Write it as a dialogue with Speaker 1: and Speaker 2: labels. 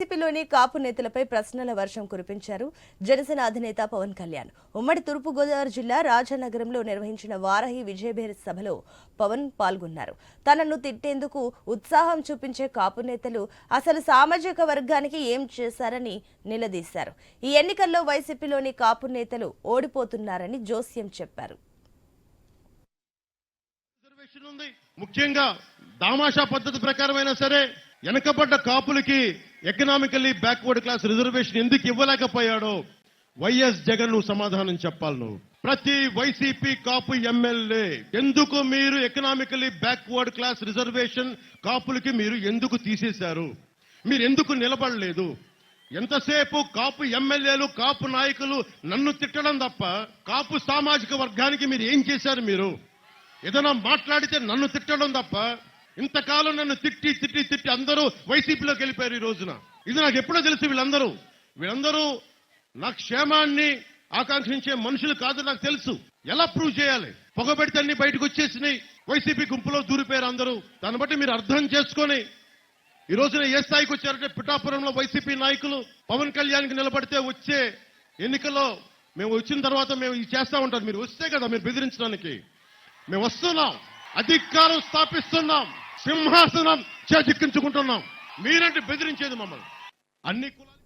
Speaker 1: వైసీపీలోని కాపు నేతలపై ప్రశ్నల వర్షం కురిపించారు జనసేన అధినేత పవన్ కళ్యాణ్. ఉమ్మడి తూర్పుగోదావరి జిల్లా రాజానగరంలో నిర్వహించిన వారాహి విజయభేరి సభలో పవన్ పాల్గొన్నారు. తనను తిట్టేందుకు ఉత్సాహం చూపించే కాపు నేతలు అసలు సామాజిక వర్గానికి ఏం చేశారని నిలదీశారు. ఈ ఎన్నికల్లో వైసీపీలోని కాపు నేతలు ఓడిపోతున్నారని జోస్యం చెప్పారు.
Speaker 2: ముఖ్యంగా దామాషా పద్ధతి ప్రకారమైనా సరే వెనకబడ్డ కాపులకి ఎకనామికల్లీ బ్యాక్వర్డ్ క్లాస్ రిజర్వేషన్ ఎందుకు ఇవ్వలేకపోయాడో వైఎస్ జగన్ నువ్వు సమాధానం చెప్పాలి నువ్వు. ప్రతి వైసీపీ కాపు ఎమ్మెల్యే ఎందుకు మీరు ఎకనామికల్లీ బ్యాక్వర్డ్ క్లాస్ రిజర్వేషన్ కాపులకి మీరు ఎందుకు తీసేశారు? మీరు ఎందుకు నిలబడలేదు? ఎంతసేపు కాపు ఎమ్మెల్యేలు కాపు నాయకులు నన్ను తిట్టడం తప్ప కాపు సామాజిక వర్గానికి మీరు ఏం చేశారు మీరు? ఏదైనా మాట్లాడితే నన్ను తిట్టడం తప్ప ఇంతకాలం నన్ను తిట్టి తిట్టి తిట్టి అందరూ వైసీపీలోకి వెళ్ళిపోయారు ఈ రోజున. ఇది నాకు ఎప్పుడో తెలుసు వీళ్ళందరూ. వీళ్ళందరూ నా క్షేమాన్ని ఆకాంక్షించే మనుషులు కాదు నాకు తెలుసు. ఎలా ప్రూవ్ చేయాలి? పొగబెడితే అన్ని బయటకు వచ్చేసినాయి. వైసీపీ గుంపులో దూరిపోయారు అందరూ. దాన్ని బట్టి మీరు అర్థం చేసుకొని ఈ రోజున ఏ స్థాయికి వచ్చారంటే పిఠాపురంలో వైసీపీ నాయకులు పవన్ కళ్యాణ్కి నిలబడితే వచ్చే ఎన్నికల్లో మేము వచ్చిన తర్వాత మేము ఇది చేస్తా ఉంటారు మీరు వస్తే కదా మీరు బెదిరించడానికి. మేము వస్తున్నాం. అధికారం స్థాపిస్తున్నాం. సింహాసనం చేజిక్కించుకుంటున్నాం. మీరంటే బెదిరించేది మమ్మల్ని. అన్ని కులాలు